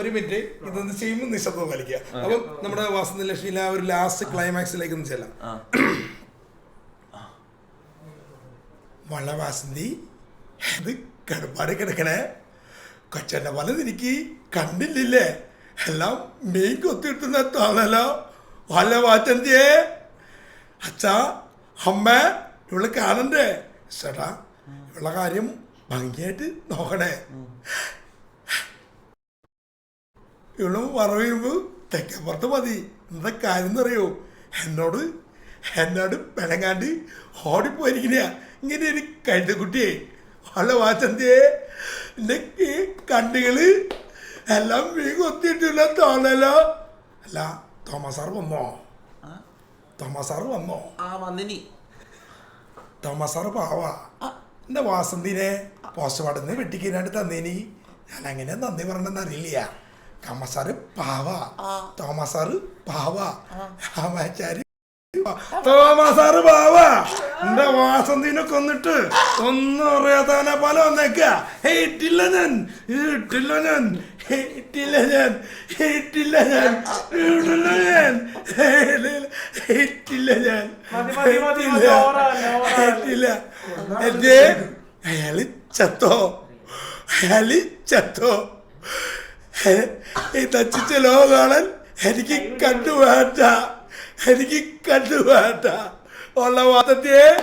ഒരു മിനിറ്റ്. ഇതൊന്ന് ചെയ്യുമ്പോൾ നിശബ്ദം പാലിക്കുക അപ്പം നമ്മുടെ വാസന്തി ലക്ഷ്മിയിലെ ആ ഒരു ലാസ്റ്റ് ക്ലൈമാക്സിലേക്ക് ഒന്ന് ചെല്ലാം. വള വാസന്തി അത് കിടപ്പാട് കിടക്കണേ. കൊച്ചന്റെ വലത് എനിക്ക് കണ്ടില്ലേ എല്ലാം മെയിൻ കൊത്തിട്ടുന്ന താണല്ലോ വല്ല വാച്ചന്തിയേ അച്ഛാ അമ്മ ഇവിടെ കാണണ്ടേ? ചേട്ടാ ഇവിടെ കാര്യം ഭംഗിയായിട്ട് നോക്കണേ. ഇവളും വറവ് തെക്കപ്പുറത്ത് മതി. എന്താ കാര്യം എന്നറിയോ? എന്നോട് എന്നോട് പിണങ്ങാണ്ട് ഓടിപ്പോയിരിക്കുന്ന ഇങ്ങനെ ഒരു കഴുതക്കുട്ടിയെ. വല്ല വാച്ചന്തിയെ എന്റെ ഈ കണ്ടുകൾ എല്ലാം മീൻ കൊത്തിയിട്ടില്ല തോന്നലോ? അല്ല തോമസ് സാർ വന്നോ? തോമസ് സാർ വന്നോ? ആ വന്നിനി. തോമസ് പാവാ. എന്റെ വാസന്തിനെ? പോസ്റ്റ്മോർട്ടം നിന്ന് വെട്ടിക്കാനായിട്ട് തന്നേനി. ഞാൻ അങ്ങനെ നന്ദി പറഞ്ഞെന്ന് അറിയില്ല. കമ്മസാറ് പാവ. തോമസാറ് പാവ. പാവാ. തോമസാറ് പാവ. എന്റെ വാസന്തിനെ കൊന്നിട്ട് ഒന്നും അറിയാത്തവനെ പോലെ വന്നേക്ക. ഇട്ടില്ല ഞാൻ. ഇട്ടില്ല ഞാൻ. ഇട്ടില്ല ഞാൻ. ഇട്ടില്ല ഞാൻ. ഇട്ടില്ല ഞാൻ. ഇട്ടില്ല ഞാൻ. ഇല്ല എന്തേ? അയാൾ ചത്തോ? അയാൾ ചത്തോ? ഈ തച്ചിച്ച ലോകം കാണാൻ എനിക്ക് കണ്ടു വേണ്ട. എനിക്ക് കണ്ടു വേണ്ട. ഉള്ള വാദത്തെ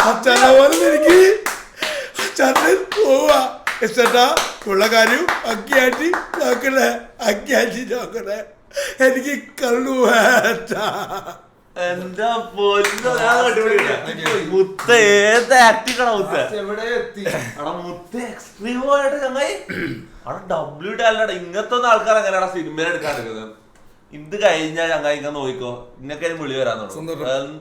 അച്ഛനെ പോലെ എനിക്ക് അച്ഛനെ പോവാ ചേട്ടാ ഉള്ള കാര്യം അക്കിയാറ്റി നോക്കണേ. അക്കിയാറ്റി നോക്കണേ. എനിക്ക് കണ്ടു വേണ്ട. എന്താ മുത്ത ഏത് ആക്ടിങ്ങാണ് മുത്ത? എവിടെ എത്തി? അവിടെ മുത്ത എക്സ്ട്രീം ആയിട്ട് ചങ്ങായി അവിടെ ഡബ്ല്യു ടാലന്റ് ഇങ്ങനത്തെ ഒന്നും ആൾക്കാർ എങ്ങനെയാണ് സിനിമ എടുക്കാൻ എടുക്കുന്നത് ഇത് കഴിഞ്ഞാൽ ചങ്ങായി ഇങ്ങനെ നോക്കിക്കോ. ഇന്നൊക്കെ വിളി വരാൻ തുടങ്ങും. എന്തായാലും